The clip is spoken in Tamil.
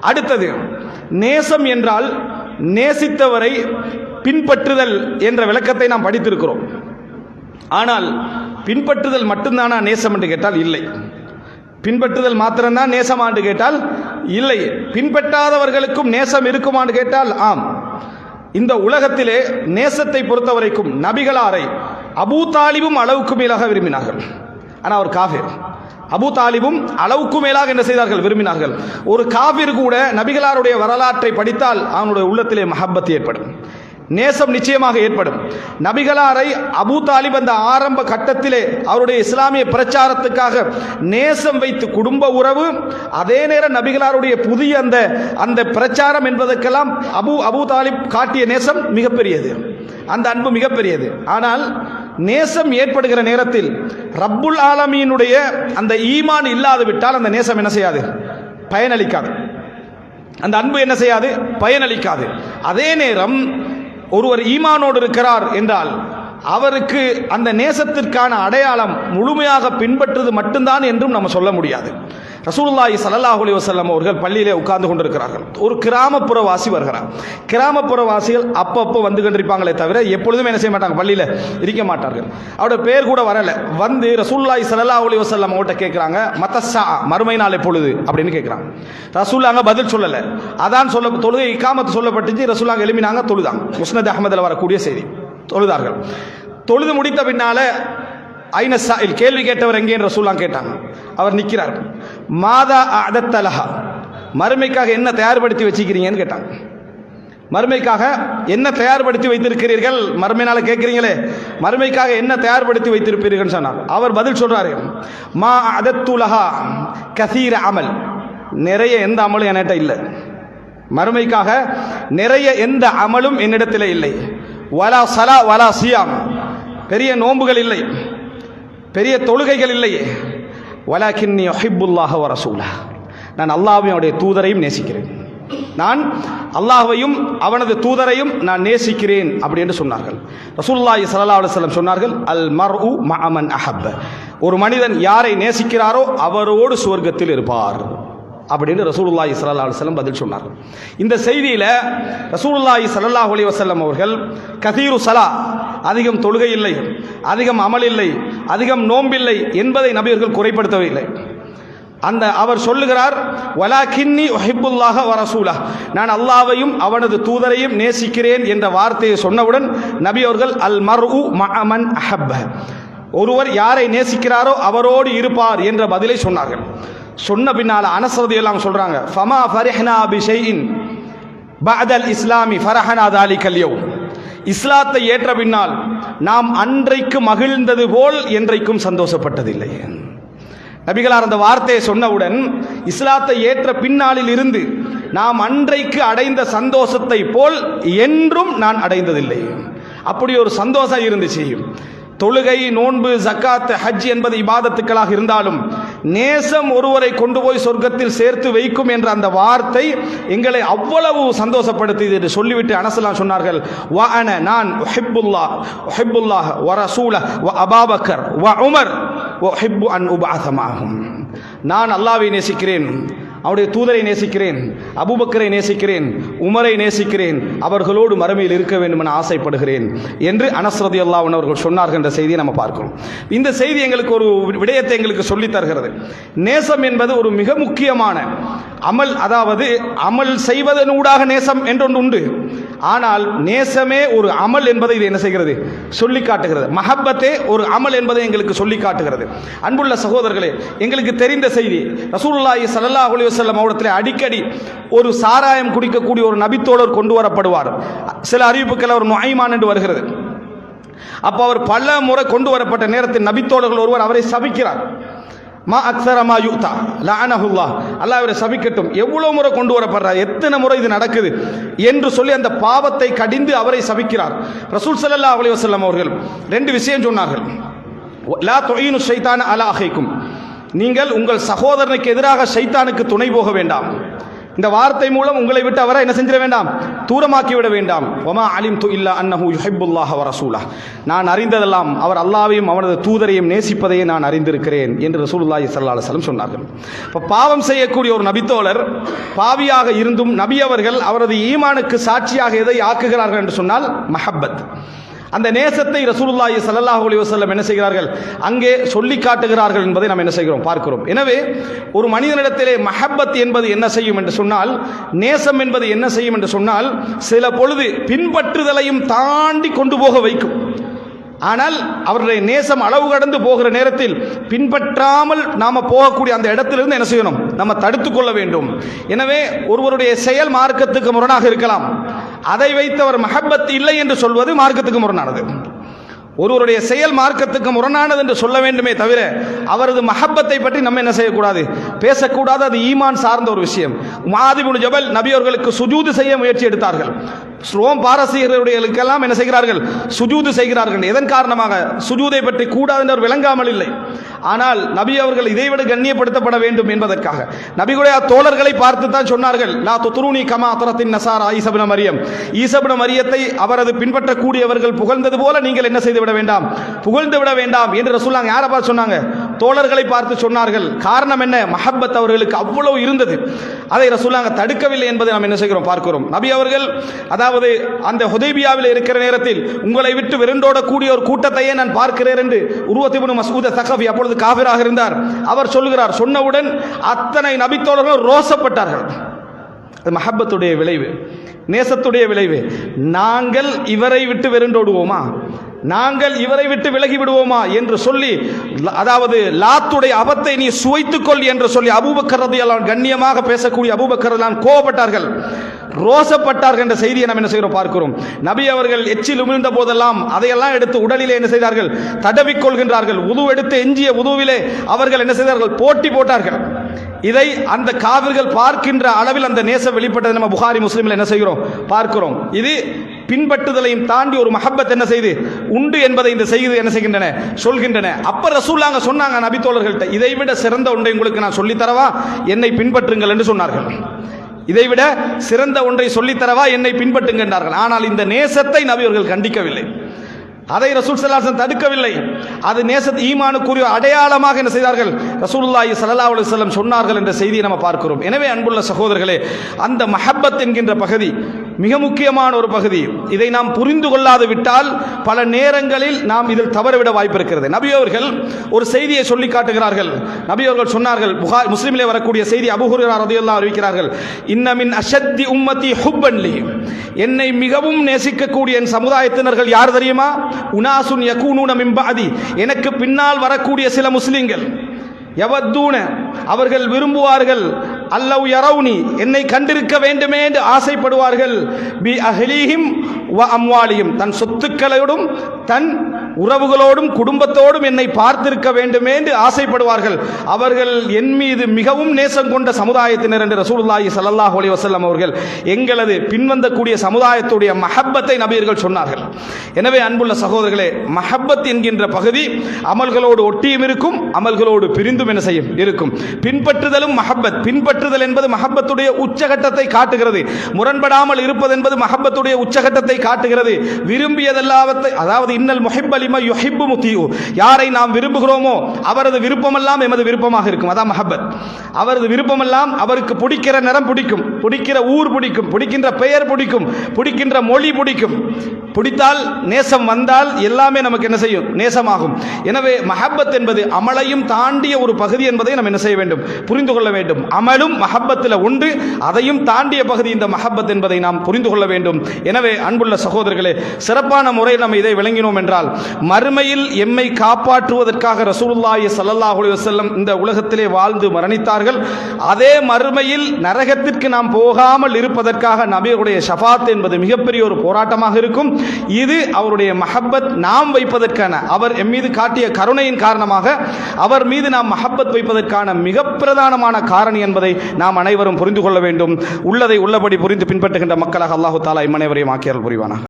அடுத்தது நேசம் என்றால் நேசித்தவரை பின்பற்றுதல் என்ற விளக்கத்தை நாம் படித்திருக்கிறோம். ஆனால் பின்பற்றுதல் மட்டும்தானா நேசம் என்று கேட்டால் இல்லை. பின்பற்றுதல் மாத்திரம்தான் நேசமா என்று கேட்டால் இல்லை. பின்பற்றாதவர்களுக்கும் நேசம் இருக்குமான்னு கேட்டால் ஆம். இந்த உலகத்திலே நேசத்தை பொறுத்தவரைக்கும் நபிகளாரை அபூ தாலிபும் அளவுக்கு மேலாக விரும்பினார்கள். ஆனால் அவர் காஃபிர். அபூ தாலிபும் அளவுக்கு மேலாக என்ன செய்தார்கள்? விரும்பினார்கள். ஒரு காஃபிர் கூட நபிகளாருடைய வரலாற்றை படித்தால் அவனுடைய உள்ளத்திலே மஹப்பத் ஏற்படும். நேசம் நிச்சயமாக ஏற்படும். நபிகளாரை அபூ தாலிப் அந்த ஆரம்ப கட்டத்திலே அவருடைய இஸ்லாமிய பிரச்சாரத்துக்காக நேசம் வைத்து குடும்ப உறவு அதே நேரம் நபிகளாருடைய புதிய அந்த அந்த பிரச்சாரம் என்பதற்கெல்லாம் அபு அபூ தாலிப் காட்டிய நேசம் மிகப்பெரியது. அந்த அன்பு மிகப்பெரியது. ஆனால் நேசம் ஏற்படுகிற நேரத்தில் ரப்புல் ஆலமியினுடைய அந்த ஈமான் இல்லாது விட்டால் அந்த நேசம் என்ன செய்யாது? பயனளிக்காது. அந்த அன்பு என்ன செய்யாது? பயனளிக்காது. அதே நேரம் ஒருவர் ஈமானோடு இருக்கிறார் என்றால் அவருக்கு அந்த நேசத்திற்கான அடையாளம் முழுமையாக பின்பற்றுவது மட்டும்தான் என்றும் நம்ம சொல்ல முடியாது. ரசூலுல்லாஹி ஸல்லல்லாஹு அலி வசல்லம் அவர்கள் பள்ளியிலே உட்கார்ந்து கொண்டிருக்கிறார்கள். ஒரு கிராமப்புற வாசி வருகிறார். கிராமப்புற வாசிகள் அப்பப்போ வந்து கொண்டிருப்பாங்களே தவிர எப்பொழுதும் என்ன செய்ய மாட்டாங்க? பள்ளியில் இருக்க மாட்டார்கள். அவரோட பேர் கூட வரல. வந்து ரசூலுல்லாஹி சல்லாஹ் அலி வசல்லம் அவர்கிட்ட கேட்குறாங்க மத்தசா மறுமை நாள் எப்பொழுது? அப்படின்னு கேட்குறாங்க. ரசூல்லாங்க பதில் சொல்லலை. அதான் சொல்ல தொழுகை இக்காமத்து சொல்லப்பட்டுச்சு. ரசூல்லாங்க எழுப்பினாங்க தொழுதாங்க முஸ்னத் அகமதில் வரக்கூடிய செய்தி. தொழுதார்கள். தொழுது முடித்த பின்னால ஐன சாயில் கேள்வி கேட்டவர் எங்கேன்னு ரசூல்லாம் கேட்டாங்க. அவர் நிற்கிறார் மாதா அதத்தலஹா மறுமைக்காக என்ன தயார்படுத்தி வச்சுக்கிறீங்கன்னு கேட்டாங்க. மறுமைக்காக என்ன தயார்படுத்தி வைத்திருக்கிறீர்கள்? மறுமை கேட்குறீங்களே. மறுமைக்காக என்ன தயார்படுத்தி வைத்திருப்பீர்கள் சொன்னார். அவர் பதில் சொல்கிறாரு மா அதத்துலஹா கசீர அமல். நிறைய எந்த அமலும் என்கிட்ட இல்லை. மறுமைக்காக நிறைய எந்த அமலும் என்னிடத்தில் இல்லை. வலா சலா வலா சியாம். பெரிய நோன்புகள் இல்லை. பெரிய தொழுகைகள் இல்லையே. வலாக்கின்னி ஹிப்புல்லாக வர ரசூலா நான் அல்லாஹ்வையும் அவருடைய தூதரையும் நேசிக்கிறேன். நான் அல்லாஹ்வையும் அவனது தூதரையும் நான் நேசிக்கிறேன் அப்படி என்று சொன்னார்கள். ரசூலுல்லாஹி சல்லா அலுவலம் சொன்னார்கள் அல் மர் உ மஅமன் அஹப். ஒரு மனிதன் யாரை நேசிக்கிறாரோ அவரோடு சுவர்க்கத்தில் இருப்பார். அப்படின்னு ரசூலுல்லாஹி ஸல்லல்லாஹு அலுவலம் பதில் சொன்னார். இந்த செய்தியில் ரசூலுல்லாஹி ஸல்லல்லாஹு அலி வசல்லம் அவர்கள் கதீரு சலா அதிகம் தொழுகை இல்லை அதிகம் அமல் இல்லை அதிகம் நோம்பில்லை என்பதை நபியர்கள் குறைப்படுத்தவில்லை. அந்த அவர் சொல்லுகிறார் வலாக்கின்னி ஒஹிப்புல்லாஹ வரசூலா நான் அல்லாவையும் அவனது தூதரையும் நேசிக்கிறேன் என்ற வார்த்தையை சொன்னவுடன் நபி அவர்கள் அல் மர் உ மன் அஹப்ப ஒருவர் யாரை நேசிக்கிறாரோ அவரோடு இருப்பார் என்ற பதிலை சொன்னார்கள். சொன்ன பின்னால அனசரதி எல்லாம் சொல்றாங்க ஃபமா ஃபரிஹ்னா பி பதல் பஅதல் இஸ்லாமி ஃபரஹனா தாலி கல்யோ இஸ்லாத்தை ஏற்ற பின்னால் நாம் அன்றைக்கு மகிழ்ந்தது போல் என்றைக்கும் சந்தோஷப்பட்டதில்லை. நபிகளார் அந்த வார்த்தையை சொன்னவுடன் இஸ்லாத்தை ஏற்ற பின்னாளில் இருந்து நாம் அன்றைக்கு அடைந்த சந்தோஷத்தை போல் என்றும் நான் அடைந்ததில்லை. அப்படி ஒரு சந்தோஷம் இருந்துச்சு. தொழுகை நோன்பு ஜக்காத் ஹஜ் என்பது இபாதத்துக்களாக இருந்தாலும் நேசம் ஒருவரை கொண்டு போய் சொர்க்கத்தில் சேர்த்து வைக்கும் என்ற அந்த வார்த்தை எங்களை அவ்வளவு சந்தோஷப்படுத்தியது என்று சொல்லிவிட்டு அனசலாம் சொன்னார்கள். வ அன நான் ஒஹிப்புல்லா ஒஹிப்புல்லாஹ் வ ரசூல வ அபாபக்கர் வ உமர் ஒஹிப்பு அன் உபாசமாகும். நான் அல்லாவை நேசிக்கிறேன். அவருடைய தூதரை நேசிக்கிறேன் அபுபக்கரை நேசிக்கிறேன் உமரை நேசிக்கிறேன் அவர்களோடு மறுமையில் இருக்க வேண்டும் என ஆசைப்படுகிறேன் என்று அனஸ்ரதி அல்லாஹ் அவர்கள் சொன்னார்கள் என்ற செய்தியை நம்ம பார்க்கிறோம். இந்த செய்தி எங்களுக்கு ஒரு விடயத்தை எங்களுக்கு சொல்லித் தருகிறது. நேசம் என்பது ஒரு மிக முக்கியமான அமல் அதாவது அமல் செய்வதனூடாக நேசம் என்றொன்று உண்டு. ஆனால் நேசமே ஒரு அமல் என்பதை இது என்ன செய்கிறது? சொல்லி காட்டுகிறது. மஹப்பத்தே ஒரு அமல் என்பதை எங்களுக்கு சொல்லி காட்டுகிறது. அன்புள்ள சகோதரர்களே எங்களுக்கு தெரிந்த செய்தி ரசூல்லாஹி ஸல்லல்லாஹு அலி வஸல்லம் மாவட்டத்தில் அடிக்கடி ஒரு சாராயம் குடிக்கக்கூடிய ஒரு நபித்தோழர் கொண்டு வரப்படுவார். சில அறிவிப்புகள் அவர் நுஐமான் என்று வருகிறது. அப்போ அவர் பல முறை கொண்டு வரப்பட்ட நேரத்தில் நபித்தோழர்கள் ஒருவர் அவரை சபிக்கிறார். மா அக்ஸரமா யூதா லானஹுல்லா அல்லாஹ் அவரை சபிக்கட்டும். எவ்வளோ முறை கொண்டு வரப்படுறார்? எத்தனை முறை இது நடக்குது என்று சொல்லி அந்த பாவத்தை கடிந்து அவரை சபிக்கிறார். ரசூல் சல்லா அலி வஸல்லம் அவர்கள் ரெண்டு விஷயம் சொன்னார்கள். லா தொயினு ஷைத்தான அலா அகைக்கும் நீங்கள் உங்கள் சகோதரனுக்கு எதிராக ஷைத்தானுக்கு துணை போக வேண்டாம். இந்த வார்த்தை மூலம் உங்களை விட்டு அவரை என்ன செஞ்சிட வேண்டாம்? தூரமாக்கி விட வேண்டாம். ஒமா அலிம் து இல்லா அன்னஹு யுஹிப்புல்லாஹ ரசூலா நான் அறிந்ததெல்லாம் அவர் அல்லாவையும் அவனது தூதரையும் நேசிப்பதையே நான் அறிந்திருக்கிறேன் என்று ரசூலுல்லாஹி சல்லா அலைஹி சொன்னார்கள். இப்போ பாவம் செய்யக்கூடிய ஒரு நபித்தோழர் பாவியாக இருந்தும் நபி அவர்கள் அவரது ஈமானுக்கு சாட்சியாக எதை ஆக்குகிறார்கள் என்று சொன்னால் மஹப்பத். அந்த நேசத்தை ரசூலுல்லாஹி சல்லாஹ் அலி வசல்லம் என்ன செய்கிறார்கள்? அங்கே சொல்லி காட்டுகிறார்கள் என்பதை நாம் என்ன செய்கிறோம்? பார்க்கிறோம். எனவே ஒரு மனிதனிடத்திலே மஹப்பத் என்பது என்ன செய்யும் என்று சொன்னால் நேசம் என்பது என்ன செய்யும் என்று சொன்னால் சில பொழுது பின்பற்றுதலையும் தாண்டி கொண்டு போக வைக்கும். ஆனால் அவருடைய நேசம் அளவு கடந்து போகிற நேரத்தில் பின்பற்றாமல் நாம் போகக்கூடிய அந்த இடத்திலிருந்து என்ன செய்யணும்? நம்ம தடுத்து கொள்ள வேண்டும். எனவே ஒருவருடைய செயல் மார்க்கத்துக்கு முரணாக இருக்கலாம். அதை வைத்தவர் மஹப்பத் இல்லை என்று சொல்வது மார்க்கத்துக்கு முரணானது. ஒருவருடைய செயல் மார்க்கத்துக்கு முரணானது என்று சொல்ல வேண்டுமே தவிர அவரது மஹப்பத்தை பற்றி நம்ம என்ன செய்யக்கூடாது? பேசக்கூடாது அது ஈமான் சார்ந்த ஒரு விஷயம். மாதிபுல் ஜபல் நபியவர்களுக்கு சுஜூது செய்ய முயற்சி எடுத்தார்கள். ரோம் பாரசீகர்களுக்கெல்லாம் என்ன செய்கிறார்கள்? சுஜூது செய்கிறார்கள். எதன் காரணமாக? சுஜூதை பற்றி கூடாது என்று விளங்காமல் இல்லை. ஆனால் நபி அவர்கள் இதைவிட கண்ணியப்படுத்தப்பட வேண்டும் என்பதற்காக. நபிகுடைய தோழர்களை பார்த்து தான் சொன்னார்கள் லா துருணி கமா துரத்தின் நசாரா? ஈசபின மரியம். ஈசபின மரியத்தை அவரது பின்பற்றக்கூடியவர்கள் புகழ்ந்தது போல நீங்கள் என்ன செய்து விட வேண்டாம்? புகழ்ந்து விட வேண்டாம் என்று ரசூல்லாங்க யாரை பார்த்து சொன்னாங்க? தோழர்களை பார்த்து சொன்னார்கள். காரணம் என்ன? மஹப்பத் அவர்களுக்கு அவ்வளவு இருந்தது. அதை ரசூல்லாங்க தடுக்கவில்லை என்பதை நாம் என்ன செய்கிறோம்? பார்க்கிறோம். நபி அவர்கள் அதாவது அந்த ஹுதைபியாவில் இருக்கிற நேரத்தில் உங்களை விட்டு விரண்டோடக்கூடிய ஒரு கூட்டத்தையே நான் பார்க்கிறேன் என்று உருவத்திபுன் மசூத சகவி அப்பொழுது காபிராக இருந்தார். அவர் சொல்லுகிறார் சொன்னவுடன் அத்தனை நபித்தோழர்கள் ரோசப்பட்டார்கள். அது மஹப்பத்துடைய விளைவு நேசத்துடைய விளைவு. நாங்கள் இவரை விட்டு வெருண்டோடுவோமா? நாங்கள் இவரை விட்டு விலகி விடுவோமா என்று சொல்லி அதாவது லாத்துடைய அபத்தை நீ சுவைத்துக்கொள் என்று சொல்லி அபூபக்கரது எல்லாம் கண்ணியமாக பேசக்கூடிய அபூபக்கர் கோபப்பட்டார்கள் ரோசப்பட்டார்கள் என்ற செய்தியை நாம் என்ன செய்கிறோம் பார்க்கிறோம். நபி அவர்கள் எச்சில் உமிழ்ந்த போதெல்லாம் அதையெல்லாம் எடுத்து உடலிலே என்ன செய்தார்கள்? தடவிக்கொள்கின்றார்கள் உது எடுத்து எஞ்சிய உதுவிலே அவர்கள் என்ன செய்தார்கள்? போட்டி போட்டார்கள். இதை அந்த காவிர்கள் பார்க்கின்ற அளவில் அந்த நேசம் வெளிப்பட்டதை நம்ம புகாரி முஸ்லீமில் என்ன செய்கிறோம்? பார்க்கிறோம். இது பின்பற்றுதலையும் தாண்டி ஒரு மஹப்பத் என்ன செய்து? உண்டு என்பதை இந்த செய்து என்ன செய்கின்றன? சொல்கின்றன. அப்ப ரசூல்லாங்க சொன்னாங்க நபித்தோழர்கள்ட்ட இதை விட சிறந்த ஒன்றை உங்களுக்கு நான் சொல்லித்தரவா? என்னை பின்பற்றுங்கள் என்று சொன்னார்கள். இதைவிட சிறந்த ஒன்றை சொல்லித்தரவா? என்னை பின்பற்றுகின்றார்கள் ஆனால் இந்த நேசத்தை நபி அவர்கள் கண்டிக்கவில்லை. அதை ரசூல் சல்லாசன் தடுக்கவில்லை. அது நேசத் ஈமானுக்குரிய அடையாளமாக என்ன செய்தார்கள்? ரசூலுல்லாஹி ஸல்லல்லாஹு அலைஹி செல்லம் சொன்னார்கள் என்ற செய்தியை நம்ம பார்க்கிறோம். எனவே அன்புள்ள சகோதரர்களே அந்த மஹப்பத் என்கின்ற பகுதி மிக முக்கியமான ஒரு பகுதி. இதை நாம் புரிந்து கொள்ளாது விட்டால் பல நேரங்களில் நாம் இதில் தவறவிட வாய்ப்பு இருக்கிறது. நபி அவர்கள் ஒரு செய்தியை சொல்லி காட்டுகிறார்கள். நபி அவர்கள் சொன்னார்கள் புகார் முஸ்லீமிலே வரக்கூடிய செய்தி அபுஹுரா ரதியல்லாஹு அறிவிக்கிறார்கள் இன்னமின் அஷத்தி உம்மத்தி ஹுப்பன்லி என்னை மிகவும் நேசிக்கக்கூடிய என் சமுதாயத்தினர்கள் யார் தெரியுமா? உனாசுன் யகூனூன மிம்பாதி எனக்கு பின்னால் வரக்கூடிய சில முஸ்லிம்கள். எவத்தூன அவர்கள் விரும்புவார்கள் அல்லவ் யரவுனி என்னை கண்டிருக்க வேண்டுமே என்று ஆசைப்படுவார்கள். பி அஹ்லீஹிம் வ அம்வாலியும் தன் சொத்துக்களோடும் தன் உறவுகளோடும் குடும்பத்தோடும் என்னை பார்த்திருக்க வேண்டுமே என்று ஆசைப்படுவார்கள். அவர்கள் என் மீது மிகவும் நேசம் கொண்ட சமுதாயத்தினர் என்று ரசூலுல்லாஹி சல்லாஹ் அலி வசல்லம் அவர்கள் எங்களது பின்வந்தக்கூடிய சமுதாயத்துடைய மஹப்பத்தை நபியர்கள் சொன்னார்கள். எனவே அன்புள்ள சகோதரர்களே மஹப்பத் என்கின்ற பகுதி அமல்களோடு ஒட்டியும் இருக்கும் அமல்களோடு பிரிந்தும் என்ன செய்யும்? இருக்கும். பின்பற்றுதலும் மஹப்பத். பின்பற்றுதல் என்பது மஹப்பத்துடைய உச்சகட்டத்தை காட்டுகிறது. முரண்படாமல் இருப்பது என்பது மஹப்பத்துடைய உச்சகட்டத்தை காட்டுகிறது. விரும்பியதெல்லாவத்தை அதாவது இன்னல் முஹிப் அலிமா யுஹிப்பு முத்தியு யாரை நாம் விரும்புகிறோமோ அவரது விருப்பமெல்லாம் எமது விருப்பமாக இருக்கும். அதான் மஹபத் அவரது விருப்பமெல்லாம் அவருக்கு பிடிக்கிற நிறம் பிடிக்கும். பிடிக்கிற ஊர் பிடிக்கும். பிடிக்கின்ற பெயர் பிடிக்கும். பிடிக்கின்ற மொழி பிடிக்கும். பிடித்தால் நேசம் வந்தால் எல்லாமே நமக்கு என்ன செய்யும்? நேசமாகும். எனவே மஹப்பத் என்பது அமலையும் தாண்டிய ஒரு பகுதி என்பதை நாம் என்ன செய்ய வேண்டும்? புரிந்து கொள்ள வேண்டும். அமலும் மஹப்பத்தில் உண்டு. அதையும் தாண்டிய பகுதி இந்த மஹப்பத் என்பதை நாம் புரிந்து கொள்ள வேண்டும். எனவே அன்புள்ள சகோதரர்களே சிறப்பான முறையில் நம்ம இதை விளங்கினோம் என்றால் மறுமையில் எம்மை காப்பாற்றுவதற்காக ரசூலுல்லாஹி சல்லல்லாஹு அலைஹி வஸல்லம் இந்த உலகத்திலே வாழ்ந்து மரணித்தார்கள். அதே மறுமையில் நரகத்திற்கு நாம் போகாமல் இருப்பதற்காக நபியுடைய ஷஃபாத் என்பது மிகப்பெரிய ஒரு போராட்டமாக இருக்கும். இது அவருடைய மஹப்பத் நாம் வைப்பதற்கான அவர் எம் மீது காட்டிய கருணையின் காரணமாக அவர் மீது நாம் மஹப்பத் வைப்பதற்கான மிக பிரதானமான காரணி என்பதை நாம் அனைவரும் புரிந்து கொள்ள வேண்டும். உள்ளதை உள்ளபடி புரிந்து பின்பற்றுகின்ற மக்களாக அல்லாஹு தாலா இம்மனைவரையும் ஆக்கியால் புரிவானாக.